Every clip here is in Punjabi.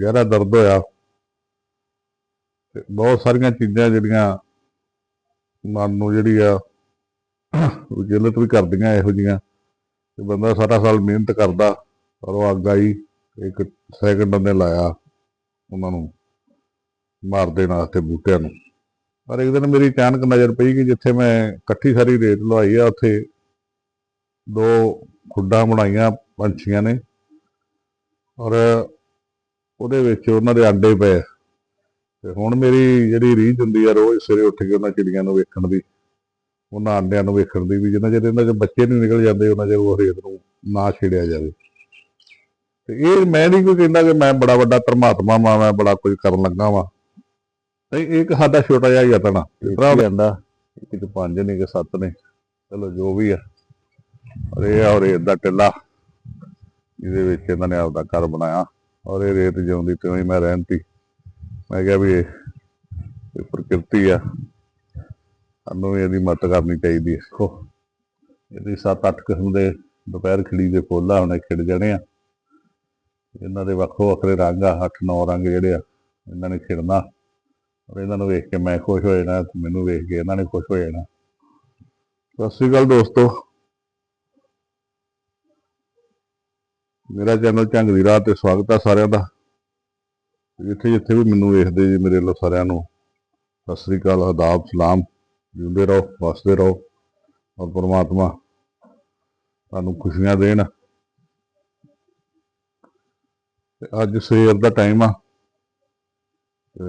ਗਹਿਰਾ ਦਰਦ ਹੋਇਆ। ਤੇ ਬਹੁਤ ਸਾਰੀਆਂ ਚੀਜ਼ਾਂ ਜਿਹੜੀਆਂ ਮਨ ਨੂੰ ਜਿਹੜੀ ਆ ਵਿਚਲਿਤ ਵੀ ਕਰਦੀਆਂ ਇਹੋ ਜੀਆਂ ਤੇ ਬੰਦਾ ਸਾਰਾ ਸਾਲ ਮਿਹਨਤ ਕਰਦਾ, ਪਰ ਉਹ ਅੱਗ ਆਈ, ਇੱਕ ਸੈਕਿੰਡ ਉਹਨੇ ਲਾਇਆ ਉਹਨਾਂ ਨੂੰ ਮਾਰ ਦੇਣ ਵਾਸਤੇ ਬੂਟਿਆਂ ਨੂੰ। ਪਰ ਇੱਕ ਦਿਨ ਮੇਰੀ ਅਚਾਨਕ ਨਜ਼ਰ ਪਈ ਕਿ ਜਿੱਥੇ ਮੈਂ ਇਕੱਠੀ ਸਾਰੀ ਰੇਤ ਲਵਾਈ ਆ, ਉੱਥੇ ਦੋ ਖੁੱਡਾਂ ਬਣਾਈਆਂ ਪੰਛੀਆਂ ਨੇ। ਔਰ ਉਹਦੇ ਵਿੱਚ ਉਹਨਾਂ ਦੇ ਆਂਡੇ ਪਏ ਤੇ ਹੁਣ ਮੇਰੀ ਜਿਹੜੀ ਰੀਝ ਹੁੰਦੀ ਆ ਰੋਜ਼ ਸਵੇਰੇ ਉੱਠ ਕੇ ਉਹਨਾਂ ਚਿੜੀਆਂ ਨੂੰ ਵੇਖਣ ਦੀ ਉਹਨਾਂ ਆਂਡਿਆਂ ਨੂੰ ਵੇਖਣ ਦੀ ਵੀ ਜਿੰਨਾ ਚਿਰ ਇਹਨਾਂ ਚ ਬੱਚੇ ਨਹੀਂ ਨਿਕਲ ਜਾਂਦੇ ਉਹਨਾਂ ਚਿਰ ਉਹ ਰੇਤ ਨੂੰ ਨਾ ਛੇੜਿਆ ਜਾਵੇ। ਤੇ ਇਹ ਮੈਂ ਨਹੀਂ ਕੋਈ ਕਹਿੰਦਾ ਕਿ ਮੈਂ ਬੜਾ ਵੱਡਾ ਪਰਮਾਤਮਾ ਵਾਂ ਮੈਂ ਬੜਾ ਕੁਝ ਕਰਨ ਲੱਗਾ ਵਾਂ। ਨਹੀਂ ਇਹ ਇੱਕ ਸਾਡਾ ਛੋਟਾ ਜਿਹਾ ਯਤਨ ਆ। ਭਰਾ ਜਾਂਦਾ ਇੱਕ ਪੰਜ ਨੇ ਕਿ ਸੱਤ ਨੇ। ਚਲੋ ਜੋ ਵੀ ਆ। ਔਰ ਇਹ ਔਰ ਦਾ ਟਿੱਲਾ ਜਿਹਦੇ ਵਿੱਚ ਇਹਨਾਂ ਨੇ ਆਪਦਾ ਘਰ ਬਣਾਇਆ। ਔਰ ਇਹ ਰੇਤ ਜਿਉਂਦੀ ਤਿਉਂ ਹੀ ਮੈਂ ਰਹਿੰਦੀ। ਮੈਂ ਕਿਹਾ ਵੀ ਇਹ ਪ੍ਰਕਿਰਤੀ ਆ। ਸਾਨੂੰ ਵੀ ਇਹਦੀ ਮਦਦ ਕਰਨੀ ਚਾਹੀਦੀ ਹੈ। ਦੇਖੋ, ਇਹਦੀ 7-8 ਕਿਸਮ ਦੇ ਦੁਪਹਿਰ ਖਿੜੀ ਦੇ ਫੁੱਲ ਆ ਹੁਣੇ ਖਿੜ ਜਾਣੇ ਆ। ਇਹਨਾਂ ਦੇ ਵੱਖੋ ਵੱਖਰੇ ਰੰਗ ਆ 8-9 ਰੰਗ ਜਿਹੜੇ ਆ, ਇਹਨਾਂ ਨੇ ਖਿੜਨਾ। ਔਰ ਇਹਨਾਂ ਨੂੰ ਵੇਖ ਕੇ ਮੈਂ ਖੁਸ਼ ਹੋ ਜਾਣਾ ਮੈਨੂੰ ਵੇਖ ਕੇ ਇਹਨਾਂ ਨੇ ਖੁਸ਼ ਹੋ ਜਾਣਾ। ਸਤਿ ਸ਼੍ਰੀ ਅਕਾਲ ਦੋਸਤੋ। ਮੇਰਾ ਚੈਨਲ ਝੰਗ ਦੀ ਰਾਹ ਤੇ ਸਵਾਗਤ ਹੈ ਸਾਰਿਆਂ ਦਾ। ਜਿੱਥੇ ਜਿੱਥੇ ਵੀ ਮੈਨੂੰ ਵੇਖਦੇ ਜੀ ਮੇਰੇ ਵੱਲੋਂ ਸਾਰਿਆਂ ਨੂੰ, ਸਤਿ ਸ੍ਰੀ ਅਕਾਲ ਆਦਾਬ ਸਲਾਮ। ਜਿਉਂਦੇ ਰਹੋ, ਵਸਦੇ ਰਹੋ, ਔਰ ਪਰਮਾਤਮਾ ਤੁਹਾਨੂੰ ਖੁਸ਼ੀਆਂ ਦੇਣ। ਤੇ ਅੱਜ ਸਵੇਰ ਦਾ ਟਾਈਮ ਆ। ਤੇ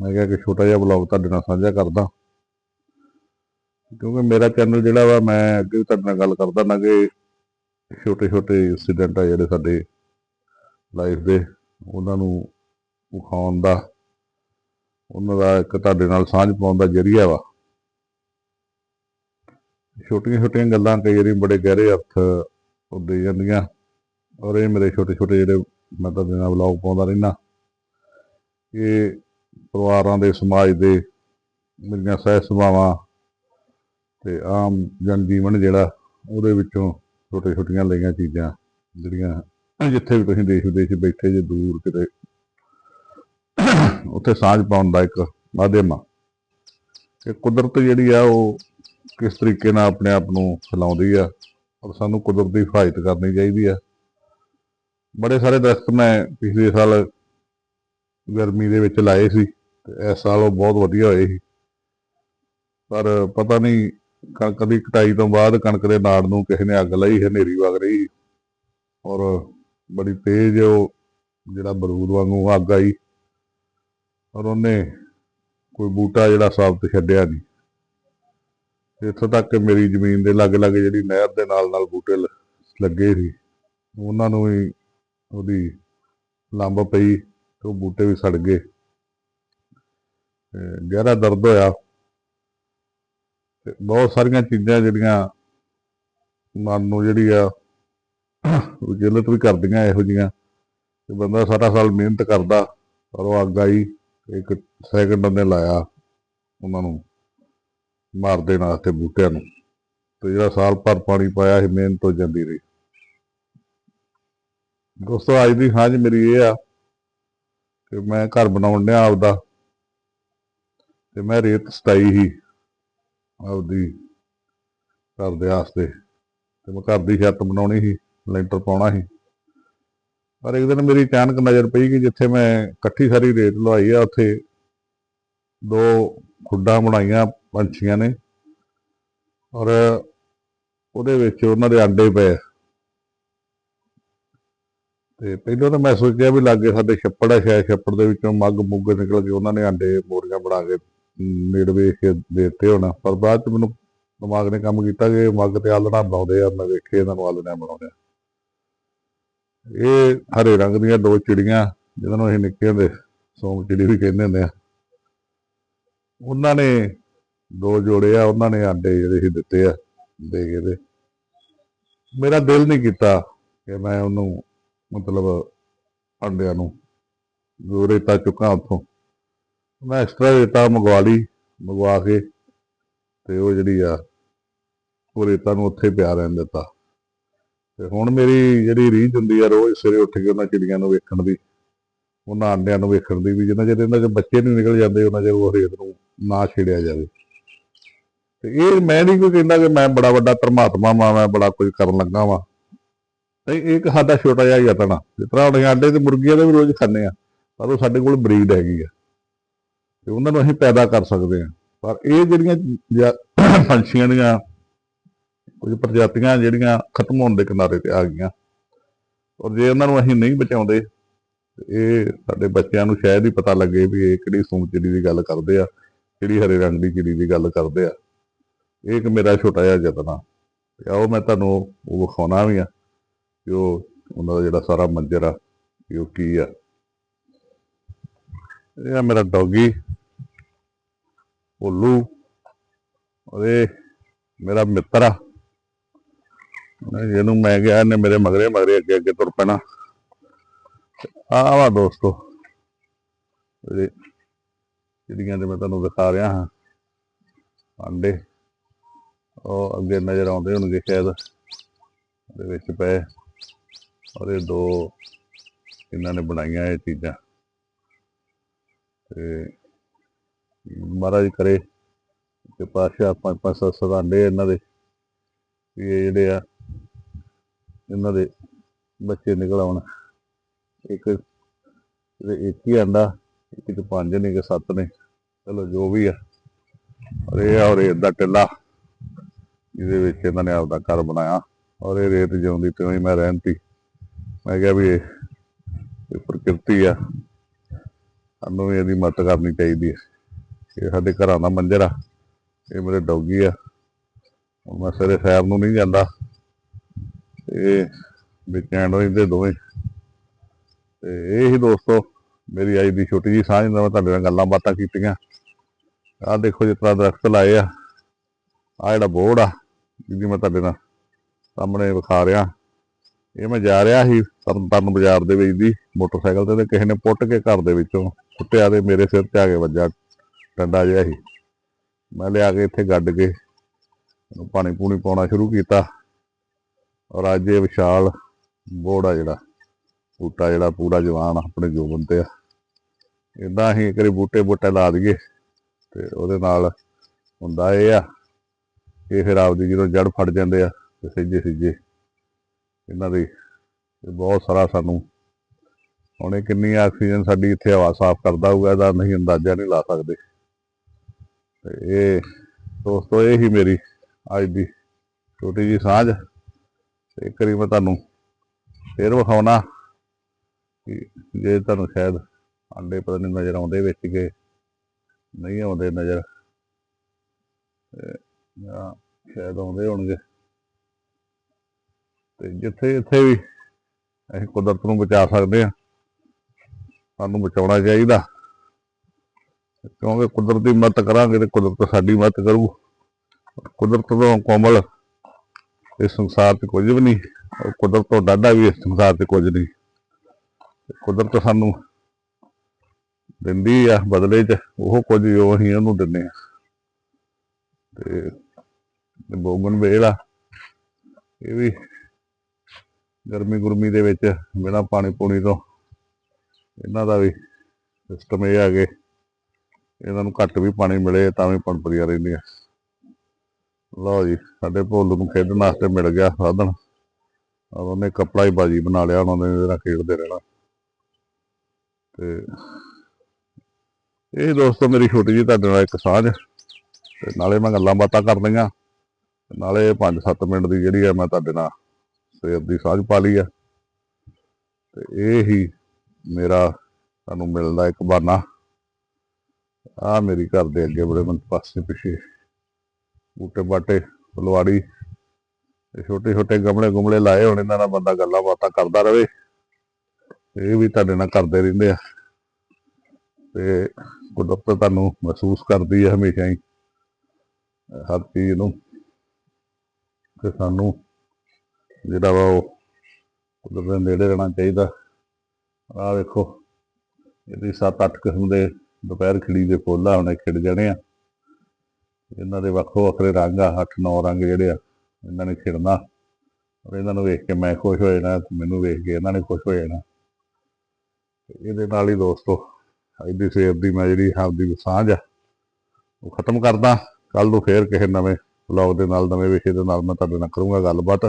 ਮੈਂ ਕਿਹਾ ਕਿ ਛੋਟਾ ਜਿਹਾ ਬਲੌਗ ਤੁਹਾਡੇ ਨਾਲ ਸਾਂਝਾ ਕਰਦਾ। ਕਿਉਂਕਿ ਮੇਰਾ ਚੈਨਲ ਜਿਹੜਾ ਵਾ, ਮੈਂ ਅੱਗੇ ਵੀ ਤੁਹਾਡੇ ਨਾਲ ਗੱਲ ਕਰਦਾ ਨਾ ਕਿ ਛੋਟੇ ਛੋਟੇ ਇਨਸੀਡੈਂਟ ਆ ਜਿਹੜੇ ਸਾਡੇ ਲਾਈਫ ਦੇ, ਉਹਨਾਂ ਨੂੰ ਵਿਖਾਉਣ ਦਾ, ਉਹਨਾਂ ਦਾ ਇੱਕ ਤੁਹਾਡੇ ਨਾਲ ਸਾਂਝ ਪਾਉਣ ਦਾ ਜਰੀਆ ਵਾ। ਛੋਟੀਆਂ ਛੋਟੀਆਂ ਗੱਲਾਂ ਕਈ ਵਾਰੀ ਬੜੇ ਗਹਿਰੇ ਅਰਥ ਦੇ ਜਾਂਦੀਆਂ, ਔਰ ਇਹ ਮੇਰੇ ਛੋਟੇ ਛੋਟੇ ਜਿਹੜੇ ਮੈਂ ਤੁਹਾਡੇ ਨਾਲ ਵਲੌਗ ਪਾਉਂਦਾ ਰਹਿਣਾ ਇਹ ਪਰਿਵਾਰਾਂ ਦੇ, ਸਮਾਜ ਦੇ, ਮੇਰੀਆਂ ਸਹਿ ਸੁਭਾਵਾਂ ਤੇ ਆਮ ਜਨ ਜੀਵਨ ਜਿਹੜਾ, ਉਹਦੇ ਵਿੱਚੋਂ ਛੋਟੇ ਛੋਟੀਆਂ ਲਈਆਂ ਚੀਜ਼ਾਂ, ਜਿਹੜੀਆਂ ਜਿੱਥੇ ਵੀ ਤੁਸੀਂ ਦੇਸ਼ ਵਿਦੇਸ਼ ਬੈਠੇ ਜੇ, ਦੂਰ ਕਿਤੇ, ਉੱਥੇ ਸਾਂਝ ਪਾਉਣ ਦਾ ਇੱਕ ਮਾਧਿਅਮ ਆ। ਕਿ ਕੁਦਰਤ ਜਿਹੜੀ ਆ, ਉਹ ਕਿਸ ਤਰੀਕੇ ਨਾਲ ਆਪਣੇ ਆਪ ਨੂੰ ਫੈਲਾਉਂਦੀ ਆ, ਔਰ ਸਾਨੂੰ ਕੁਦਰਤ ਦੀ ਹਿਫਾਜ਼ਤ ਕਰਨੀ ਚਾਹੀਦੀ ਆ। ਬੜੇ ਸਾਰੇ ਦਰਖਤ ਮੈਂ ਪਿਛਲੇ ਸਾਲ ਗਰਮੀ ਦੇ ਵਿੱਚ ਲਾਏ ਸੀ, ਤੇ ਇਸ ਸਾਲ ਉਹ ਬਹੁਤ ਵਧੀਆ ਹੋਏ ਸੀ। ਪਰ ਪਤਾ ਨਹੀਂ ਕਣਕ ਦੀ ਕਟਾਈ ਤੋਂ ਬਾਅਦ ਕਣਕ ਦੇ ਨਾੜ ਨੂੰ ਕਿਸੇ ਨੇ ਅੱਗ ਲਾਈ ਹਨੇਰੀ ਵਗ ਰਹੀ। ਸੀ ਔਰ ਬੜੀ ਤੇਜ਼ ਉਹ ਜਿਹੜਾ ਬਰੂਦ ਵਾਂਗੂ ਅੱਗ ਆਈ। ਔਰ ਉਹਨੇ ਕੋਈ ਬੂਟਾ ਜਿਹੜਾ ਸਾਬਤ ਛੱਡਿਆ ਨਹੀਂ। ਇੱਥੋਂ ਤੱਕ ਕਿ ਮੇਰੀ ਜ਼ਮੀਨ ਦੇ ਲਾਗੇ ਲਾਗੇ ਜਿਹੜੀ ਨਹਿਰ ਦੇ ਨਾਲ ਨਾਲ ਬੂਟੇ ਲੱਗੇ ਸੀ, ਉਹਨਾਂ ਨੂੰ ਵੀ ਉਹਦੀ ਲੰਬ ਪਈ ਤੇ ਉਹ ਬੂਟੇ ਵੀ ਸੜ ਗਏ। ਤੇ ਗਹਿਰਾ ਦਰਦ ਹੋਇਆ। ਤੇ ਬਹੁਤ ਸਾਰੀਆਂ ਚੀਜ਼ਾਂ ਜਿਹੜੀਆਂ ਮਨ ਨੂੰ ਜਿਹੜੀ ਆ ਜਿਲਤ ਵੀ ਕਰਦੀਆਂ ਇਹੋ ਜੀਆਂ ਤੇ ਬੰਦਾ ਸਾਰਾ ਸਾਲ ਮਿਹਨਤ ਕਰਦਾ, ਪਰ ਉਹ ਅੱਗ ਆਈ, ਇੱਕ ਸੈਕਿੰਡ ਉਹਨੇ ਲਾਇਆ ਉਹਨਾਂ ਨੂੰ ਮਾਰ ਦੇਣ ਵਾਸਤੇ ਬੂਟਿਆਂ ਨੂੰ। ਤੇ ਜਿਹੜਾ ਸਾਲ ਭਰ ਪਾਣੀ ਪਾਇਆ ਸੀ, ਮਿਹਨਤ ਹੋ ਜਾਂਦੀ ਰਹੀ। ਦੋਸਤੋ, ਅੱਜ ਦੀ ਸਾਂਝ ਮੇਰੀ ਇਹ ਆ ਕਿ ਮੈਂ ਘਰ ਬਣਾਉਣ ਡਿਆ ਆਪਦਾ। ਤੇ ਮੈਂ ਰੇਤ ਸਤਾਈ ਸੀ। ਆਪਦੀ ਘਰ ਦੇ ਵਾਸਤੇ ਤੇ ਮੈਂ ਘਰ ਦੀ ਛੱਤ ਬਣਾਉਣੀ ਸੀ, ਲੈਂਟਰ ਪਾਉਣਾ ਸੀ। ਪਰ ਇੱਕ ਦਿਨ ਮੇਰੀ ਅਚਾਨਕ ਨਜ਼ਰ ਪਈ ਕਿ ਜਿੱਥੇ ਮੈਂ ਇਕੱਠੀ ਸਾਰੀ ਰੇਤ ਲਵਾਈ ਆ, ਉੱਥੇ ਦੋ ਖੁੱਡਾਂ ਬਣਾਈਆਂ, ਪੰਛੀਆਂ ਨੇ। ਔਰ ਉਹਦੇ ਵਿੱਚ ਉਹਨਾਂ ਦੇ ਆਂਡੇ ਪਏ। ਤੇ ਪਹਿਲਾਂ ਤਾਂ ਮੈਂ ਸੋਚਿਆ ਵੀ ਲਾਗੇ ਸਾਡੇ ਛੱਪੜ ਆ, ਸ਼ਾਇਦ ਛੱਪੜ ਦੇ ਵਿੱਚੋਂ ਮੱਗ ਮੁੱਗ ਨਿਕਲ ਕੇ ਉਹਨਾਂ ਨੇ ਆਂਡੇ, ਮੋਰੀਆਂ ਬਣਾ ਕੇ ਨੇੜ ਵੇਖ ਕੇ ਦੇਤੇ ਹੋਣਾ। ਪਰ ਬਾਅਦ ਚ ਮੈਨੂੰ ਦਿਮਾਗ ਨੇ ਕੰਮ ਕੀਤਾ ਕਿ ਮੱਗ ਤੇ ਆਲਣਾ ਬਣਾਉਂਦੇ ਆ, ਮੈਂ ਵੇਖੇ ਇਹਨਾਂ ਨੂੰ ਆਲਣਾ ਬਣਾਉਂਦੇ ਆ। ਇਹ ਹਰੇ ਰੰਗ ਦੀਆਂ ਦੋ ਚਿੜੀਆਂ, ਜਿਹਨਾਂ ਨੂੰ ਅਸੀਂ ਨਿੱਕੇ ਹੁੰਦੇ ਸੌਂਗ ਚਿੜੀ ਵੀ ਕਹਿੰਦੇ ਹੁੰਦੇ ਆ। ਉਹਨਾਂ ਨੇ ਦੋ ਜੋੜੇ ਆ, ਉਹਨਾਂ ਨੇ ਆਂਡੇ ਜਿਹੜੇ ਸੀ ਦਿੱਤੇ ਆ ਦੇ ਕੇ ਤੇ ਮੇਰਾ ਦਿਲ ਨਹੀਂ ਕੀਤਾ ਕਿ ਮੈਂ ਉਹਨੂੰ ਮਤਲਬ ਆਂਡਿਆਂ ਨੂੰ ਰੇਤਾ ਚੁੱਕਾਂ ਉੱਥੋਂ। ਮੈਂ ਐਕਸਟਰਾ ਰੇਤਾ ਮੰਗਵਾ ਲਈ, ਮੰਗਵਾ ਕੇ ਤੇ ਉਹ ਜਿਹੜੀ ਆ, ਉਹ ਰੇਤਾ ਨੂੰ ਉੱਥੇ ਪਿਆ ਰਹਿਣ ਦਿੱਤਾ। ਤੇ ਹੁਣ ਮੇਰੀ ਜਿਹੜੀ ਰੀਝ ਹੁੰਦੀ ਆ, ਰੋਜ਼ ਸਵੇਰੇ ਉੱਠ ਕੇ ਉਹਨਾਂ ਚਿੜੀਆਂ ਨੂੰ ਵੇਖਣ ਦੀ, ਉਹਨਾਂ ਆਂਡਿਆਂ ਨੂੰ ਵੇਖਣ ਦੀ ਵੀ ਜਿੰਨਾ ਚਿਰ ਇਹਨਾਂ ਦੇ ਬੱਚੇ ਨਹੀਂ ਨਿਕਲ ਜਾਂਦੇ, ਉਹਨਾਂ ਚਿਰ ਉਹ ਰੇਤ ਨੂੰ ਨਾ ਛੇੜਿਆ ਜਾਵੇ। ਤੇ ਇਹ ਮੈਂ ਨਹੀਂ ਕੋਈ ਕਹਿੰਦਾ ਕਿ ਮੈਂ ਬੜਾ ਵੱਡਾ ਧਰਮਾਤਮਾ ਵਾਂ, ਮੈਂ ਬੜਾ ਕੁਝ ਕਰਨ ਲੱਗਾ ਵਾਂ। ਨਹੀਂ ਇੱਕ ਸਾਡਾ ਛੋਟਾ ਜਿਹਾ ਯਤਨ ਆ। ਜਿਸ ਤਰ੍ਹਾਂ ਹੁਣ ਅੰਡੇ ਤੇ ਮੁਰਗੀਆਂ ਦੇ ਵੀ ਰੋਜ਼ ਖਾਂਦੇ ਆ, ਪਰ ਉਹ ਸਾਡੇ ਕੋਲ ਬਰੀਡ ਹੈਗੀ ਆ। ਤੇ ਉਹਨਾਂ ਨੂੰ ਅਸੀਂ ਪੈਦਾ ਕਰ ਸਕਦੇ ਹਾਂ। ਪਰ ਇਹ ਜਿਹੜੀਆਂ ਪੰਛੀਆਂ ਦੀਆਂ ਕੁਝ ਪ੍ਰਜਾਤੀਆਂ ਜਿਹੜੀਆਂ ਖਤਮ ਹੋਣ ਦੇ ਕਿਨਾਰੇ ਤੇ ਆ ਗਈਆਂ, ਔਰ ਜੇ ਉਹਨਾਂ ਨੂੰ ਅਸੀਂ ਨਹੀਂ ਬਚਾਉਂਦੇ ਇਹ ਸਾਡੇ ਬੱਚਿਆਂ ਨੂੰ ਸ਼ਾਇਦ ਹੀ ਪਤਾ ਲੱਗੇ ਵੀ ਇਹ ਕਿਹੜੀ ਸੂਮ ਚਿੜੀ ਦੀ ਗੱਲ ਕਰਦੇ ਆ, ਕਿਹੜੀ ਹਰੇ ਰੰਗ ਦੀ ਚਿੜੀ ਦੀ ਗੱਲ ਕਰਦੇ ਆ। ਇਹ ਇੱਕ ਮੇਰਾ ਛੋਟਾ ਜਿਹਾ ਯਤਨ ਤੇ ਆਓ ਮੈਂ ਤੁਹਾਨੂੰ ਉਹ ਵਿਖਾਉਣਾ ਵੀ ਆ ਕਿ ਉਹ ਉਹਨਾਂ ਦਾ ਜਿਹੜਾ ਸਾਰਾ ਮੰਜ਼ਰ ਆ ਉਹ ਕੀ ਆ। ਇਹ ਆ ਮੇਰਾ ਡੌਗੀ। ਉੱਲੂ ਔਰ ਇਹ ਮੇਰਾ ਮਿੱਤਰ ਆ। ਜਿਹਨੂੰ ਮੈਂ ਗਿਆ ਇਹਨੇ ਮੇਰੇ ਮਗਰੇ ਮਗਰੇ ਅੱਗੇ ਅੱਗੇ ਤੁਰ ਪੈਣਾ। ਆ ਵਾ ਦੋਸਤੋ ਜਿਹੜੀਆਂ ਤੇ ਮੈਂ ਤੁਹਾਨੂੰ ਦਿਖਾ ਰਿਹਾ ਹਾਂ ਆਂਡੇ ਉਹ ਅੱਗੇ ਨਜ਼ਰ ਆਉਂਦੇ ਹੋਣਗੇ ਸ਼ਾਇਦ ਦੇ ਵਿੱਚ ਪਏ। ਔਰ ਇਹ ਦੋ ਇਹਨਾਂ ਨੇ ਬਣਾਈਆਂ ਇਹ ਚੀਜ਼ਾਂ। ਤੇ ਮਹਾਰਾਜ ਕਰੇ ਕਿ ਪਾਸ਼ਾ ਪੰਜ ਪੰਜ ਸੱਤ ਸੱਤ ਆਂਡੇ ਇਹਨਾਂ ਦੇ ਵੀ ਇਹ ਜਿਹੜੇ ਆ, ਇਹਨਾਂ ਦੇ ਬੱਚੇ ਨਿਕਲ ਆਉਣ। ਇੱਕ ਇੱਕ ਹੀ ਆਂਡਾ, ਇੱਕ ਚ ਪੰਜ ਨੇ ਕਿ ਸੱਤ ਨੇ। ਚਲੋ ਜੋ ਵੀ ਆ। ਔਰ ਇਹ ਆ ਔਰ ਇਦਾਂ ਟਿੱਲਾ। ਜਿਹਦੇ ਵਿੱਚ ਇਹਨਾਂ ਨੇ ਆਪਦਾ ਘਰ ਬਣਾਇਆ। ਔਰ ਇਹ ਰੇਤ ਜਿਉਂਦੀ ਤੇ ਹੀ ਮੈਂ ਰਹਿੰਦੀ ਮੈਂ ਕਿਹਾ ਵੀ ਇਹ ਇਹ ਪ੍ਰਕਿਰਤੀ ਆ। ਸਾਨੂੰ ਵੀ ਇਹਦੀ ਮਦਦ ਕਰਨੀ ਚਾਹੀਦੀ ਹੈ ਇਹ ਸਾਡੇ ਘਰਾਂ ਦਾ ਮੰਜ਼ਰ ਆ। ਇਹ ਮੇਰੇ ਡੌਗੀ ਆ। ਮੈਂ ਸਵੇਰੇ ਸੈਰ ਨੂੰ ਨਹੀਂ ਜਾਂਦਾ। ਇਹ ਵਿਚੈਂਡ ਰਹਿੰਦੇ ਦੋਵੇਂ। ਤੇ ਇਹ ਹੀ ਦੋਸਤੋ, ਮੇਰੀ ਅੱਜ ਦੀ ਛੋਟੀ ਜੀ ਸਾਂਝ ਨਾਲ ਮੈਂ ਤੁਹਾਡੇ ਨਾਲ ਗੱਲਾਂ ਬਾਤਾਂ ਕੀਤੀਆਂ। ਆਹ ਦੇਖੋ ਜਿਸ ਤਰ੍ਹਾਂ ਦਰਖਤ ਲਾਏ ਆ। ਆ ਜਿਹੜਾ ਬੋਰਡ ਆ, ਜਿਹਦੀ ਮੈਂ ਤੁਹਾਡੇ ਨਾਲ ਸਾਹਮਣੇ ਵਿਖਾ ਰਿਹਾ। ਇਹ ਮੈਂ ਜਾ ਰਿਹਾ ਸੀ ਤਰਨਤਾਰਨ ਬਾਜ਼ਾਰ ਦੇ ਵਿੱਚ ਦੀ ਮੋਟਰਸਾਈਕਲ ਤੇ ਤੇ ਕਿਸੇ ਨੇ ਪੁੱਟ ਕੇ ਘਰ ਦੇ ਵਿੱਚੋਂ। ਕੁੱਟਿਆ ਤੇ ਮੇਰੇ ਸਿਰ ਤੇ ਆ ਕੇ ਵੱਜਾ। ਡੰਡਾ ਜਿਹਾ ਸੀ। ਮੈਂ ਲਿਆ ਕੇ ਇੱਥੇ ਗੱਡ ਕੇ ਇਹਨੂੰ ਪਾਣੀ ਪੂਣੀ ਪਾਉਣਾ ਸ਼ੁਰੂ ਕੀਤਾ। ਔਰ ਅੱਜ ਇਹ ਵਿਸ਼ਾਲ ਬੋਰਡ ਆ ਜਿਹੜਾ, ਬੂਟਾ ਜਿਹੜਾ ਪੂਰਾ ਜਵਾਨ ਆਪਣੇ ਜੋਬਨ ਤੇ ਆ। ਇਦਾਂ ਹੀ ਕਰੀ ਬੂਟੇ ਬੂਟੇ ਲਾ ਦਈਏ ਤੇ ਉਹਦੇ ਨਾਲ ਹੁੰਦਾ ਇਹ ਆ ਇਹ ਫਿਰ ਆਪਦੀ ਜਦੋਂ ਜੜ ਫੜ ਜਾਂਦੇ ਆ ਤੇ ਸਿੱਜੇ ਸਿੱਜੇ ਇਹਨਾਂ ਦੀ ਬਹੁਤ ਸਾਰਾ ਸਾਨੂੰ ਹੁਣ ਇਹ ਕਿੰਨੀ ਆਕਸੀਜਨ ਸਾਡੀ ਇੱਥੇ ਹਵਾ ਸਾਫ਼ ਕਰਦਾ ਹੋਊਗਾ, ਇਹਦਾ ਨਹੀਂ ਅੰਦਾਜ਼ਾ ਨਹੀਂ ਲਾ ਸਕਦੇ। ਇਹ ਦੋਸਤੋ, ਇਹ ਹੀ ਮੇਰੀ ਅੱਜ ਦੀ ਛੋਟੀ ਜੀ ਸਾਂਝ। ਤੇ ਇੱਕ ਵਾਰੀ ਮੈਂ ਤੁਹਾਨੂੰ ਫੇਰ ਵਿਖਾਉਣਾ ਕਿ ਜੇ ਤੁਹਾਨੂੰ ਸ਼ਾਇਦ ਆਂਡੇ ਪਤਾ ਨਹੀਂ ਨਜ਼ਰ ਆਉਂਦੇ ਵਿੱਚ ਗਏ ਨਹੀਂ ਆਉਂਦੇ ਨਜ਼ਰ ਜਾਂ ਸ਼ਾਇਦ ਆਉਂਦੇ ਹੋਣਗੇ। ਤੇ ਜਿੱਥੇ ਜਿੱਥੇ ਵੀ ਅਸੀਂ ਕੁਦਰਤ ਨੂੰ ਬਚਾ ਸਕਦੇ ਹਾਂ, ਸਾਨੂੰ ਬਚਾਉਣਾ ਚਾਹੀਦਾ। ਕਿਉਂਕਿ ਕੁਦਰਤ ਦੀ ਮਦਦ ਕਰਾਂਗੇ ਤੇ ਕੁਦਰਤ ਸਾਡੀ ਮਦਦ ਕਰੂ ਕੁਦਰਤ ਤੋਂ ਕੋਮਲ ਇਸ ਸੰਸਾਰ 'ਚ ਕੁਝ ਵੀ ਨਹੀਂ ਕੁਦਰਤ ਤੋਂ ਡਾਢਾ ਵੀ ਇਸ ਸੰਸਾਰ 'ਚ ਕੁਝ ਨਹੀਂ। ਕੁਦਰਤ ਸਾਨੂੰ ਦਿੰਦੀ ਆ ਬਦਲੇ 'ਚ, ਉਹ ਕੁਝ ਜੋ ਅਸੀਂ ਉਹਨੂੰ ਦਿੰਦੇ ਆ। ਤੇ ਬੋਗਨ ਵੇਲ ਆ, ਇਹ ਵੀ ਗਰਮੀ ਗੁਰਮੀ ਦੇ ਵਿੱਚ ਬਿਨਾਂ ਪਾਣੀ ਪੂਣੀ ਤੋਂ ਇਹਨਾਂ ਦਾ ਵੀ ਸਿਸਟਮ ਇਹ ਆ ਕਿ ਇਹਨਾਂ ਨੂੰ ਘੱਟ ਵੀ ਪਾਣੀ ਮਿਲੇ, ਤਾਂ ਵੀ ਪਣਪਦੀਆਂ ਰਹਿੰਦੀਆਂ ਲਓ ਜੀ, ਸਾਡੇ ਭੋਲੂ ਨੂੰ ਖੇਡਣ ਵਾਸਤੇ ਮਿਲ ਗਿਆ ਸਾਧਨ। ਉਹਨੇ ਕਪੜਾ ਹੀ ਬਾਜੀ ਬਣਾ ਲਿਆ ਉਹਨਾਂ ਨੇ ਇਹਦੇ ਨਾਲ ਖੇਡਦੇ ਰਹਿਣਾ। ਤੇ ਇਹ ਦੋਸਤੋ ਮੇਰੀ ਛੋਟੀ ਜੀ ਤੁਹਾਡੇ ਨਾਲ ਇੱਕ ਸਾਂਝ। ਤੇ ਨਾਲੇ ਮੈਂ ਗੱਲਾਂ ਬਾਤਾਂ ਕਰ ਲਈਆਂ ਨਾਲੇ 5-7 ਮਿੰਟ ਦੀ ਜਿਹੜੀ ਆ ਮੈਂ ਤੁਹਾਡੇ ਨਾਲ ਸਵੇਰ ਦੀ ਸਾਂਝ ਪਾ ਲਈ ਆ। ਤੇ ਇਹ ਹੀ ਮੇਰਾ ਤੁਹਾਨੂੰ ਮਿਲਦਾ ਇੱਕ ਬਹਾਨਾ। ਆ ਮੇਰੀ ਘਰ ਦੇ ਅੱਗੇ ਬੜੇ ਮਨ ਪਾਸੇ ਪਿੱਛੇ ਬੂਟੇ ਬਾਟੇ, ਫਲਵਾੜੀ ਛੋਟੇ ਛੋਟੇ ਗਮਲੇ ਗੁਮਲੇ ਲਾਏ ਹੋਣ ਇਹਨਾਂ ਨਾਲ ਬੰਦਾ ਗੱਲਾਂ ਬਾਤਾਂ ਕਰਦਾ ਰਵੇ। ਇਹ ਵੀ ਤੁਹਾਡੇ ਨਾਲ ਕਰਦੇ ਰਹਿੰਦੇ ਆ। ਤੇ ਕੁਦਰਤ ਤੁਹਾਨੂੰ ਮਹਿਸੂਸ ਕਰਦੀ ਹੈ ਹਮੇਸ਼ਾ ਹੀ, ਹਰ ਚੀਜ਼ ਨੂੰ। ਤੇ ਸਾਨੂੰ ਜਿਹੜਾ ਵਾ ਉਹ ਕੁਦਰਤ ਦੇ ਨੇੜੇ ਰਹਿਣਾ ਚਾਹੀਦਾ। ਆਹ ਵੇਖੋ, ਇਹਦੀ 7-8 ਕਿਸਮ ਦੇ ਦੁਪਹਿਰ ਖਿੜੀ ਦੇ ਫੁੱਲ ਆ ਹੁਣੇ ਖਿੜ ਜਾਣੇ ਆ। ਇਹਨਾਂ ਦੇ ਵੱਖੋ ਵੱਖਰੇ ਰੰਗ ਆ 8-9 ਰੰਗ ਜਿਹੜੇ ਆ, ਇਹਨਾਂ ਨੇ ਖਿੜਨਾ। ਔਰ ਇਹਨਾਂ ਨੂੰ ਵੇਖ ਕੇ ਮੈਂ ਖੁਸ਼ ਹੋ ਜਾਣਾ ਮੈਨੂੰ ਵੇਖ ਕੇ ਇਹਨਾਂ ਨੇ ਖੁਸ਼ ਹੋ ਜਾਣਾ। ਇਹਦੇ ਨਾਲ ਹੀ ਦੋਸਤੋ, ਅੱਜ ਦੀ ਸਵੇਰ ਦੀ ਮੈਂ ਜਿਹੜੀ ਆਪਦੀ ਸਾਂਝ ਆ, ਉਹ ਖਤਮ ਕਰਦਾ। ਕੱਲ ਨੂੰ ਫੇਰ ਕਿਸੇ ਨਵੇਂ ਵਲੌਗ ਦੇ ਨਾਲ, ਨਵੇਂ ਵਿਸ਼ੇ ਦੇ ਨਾਲ ਮੈਂ ਤੁਹਾਡੇ ਨਾਲ ਕਰੂੰਗਾ ਗੱਲਬਾਤ।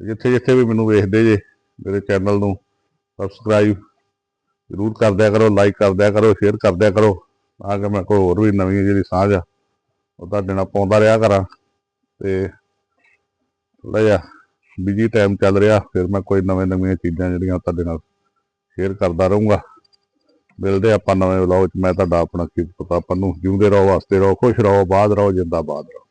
ਜਿੱਥੇ ਜਿੱਥੇ ਵੀ ਮੈਨੂੰ ਵੇਖਦੇ ਜੇ, ਮੇਰੇ ਚੈਨਲ ਨੂੰ ਸਬਸਕ੍ਰਾਈਬ ਜ਼ਰੂਰ ਕਰਦਿਆ ਕਰੋ ਲਾਈਕ ਕਰਦਿਆ ਕਰੋ ਸ਼ੇਅਰ ਕਰਦਿਆ ਕਰੋ। ਤਾਂ ਕਿ ਮੈਂ ਕੋਈ ਹੋਰ ਵੀ ਨਵੀਂ ਜਿਹੜੀ ਸਾਂਝ ਆ, ਉਹ ਤੁਹਾਡੇ ਨਾਲ ਪਾਉਂਦਾ ਰਿਹਾ ਕਰਾਂ। ਤੇ ਥੋੜਾ ਜਿਹਾ ਬਿਜ਼ੀ ਟਾਈਮ ਚੱਲ ਰਿਹਾ, ਫਿਰ ਮੈਂ ਕੋਈ ਨਵੇਂ ਨਵੀਆਂ ਚੀਜ਼ਾਂ ਜਿਹੜੀਆਂ ਤੁਹਾਡੇ ਨਾਲ ਸ਼ੇਅਰ ਕਰਦਾ ਰਹੂੰਗਾ। ਮਿਲਦੇ ਆਪਾਂ ਨਵੇਂ ਵਲੌਗ 'ਚ। ਮੈਂ ਤੁਹਾਡਾ ਆਪਣਾ ਕੀ ਪਤਾ ਨੂੰ ਜਿਉਂਦੇ ਰਹੋ ਵਾਸਤੇ ਰਹੋ, ਖੁਸ਼ ਰਹੋ ਬਾਦ ਰਹੋ, ਜਿੰਦਾਬਾਦ ਰਹੋ।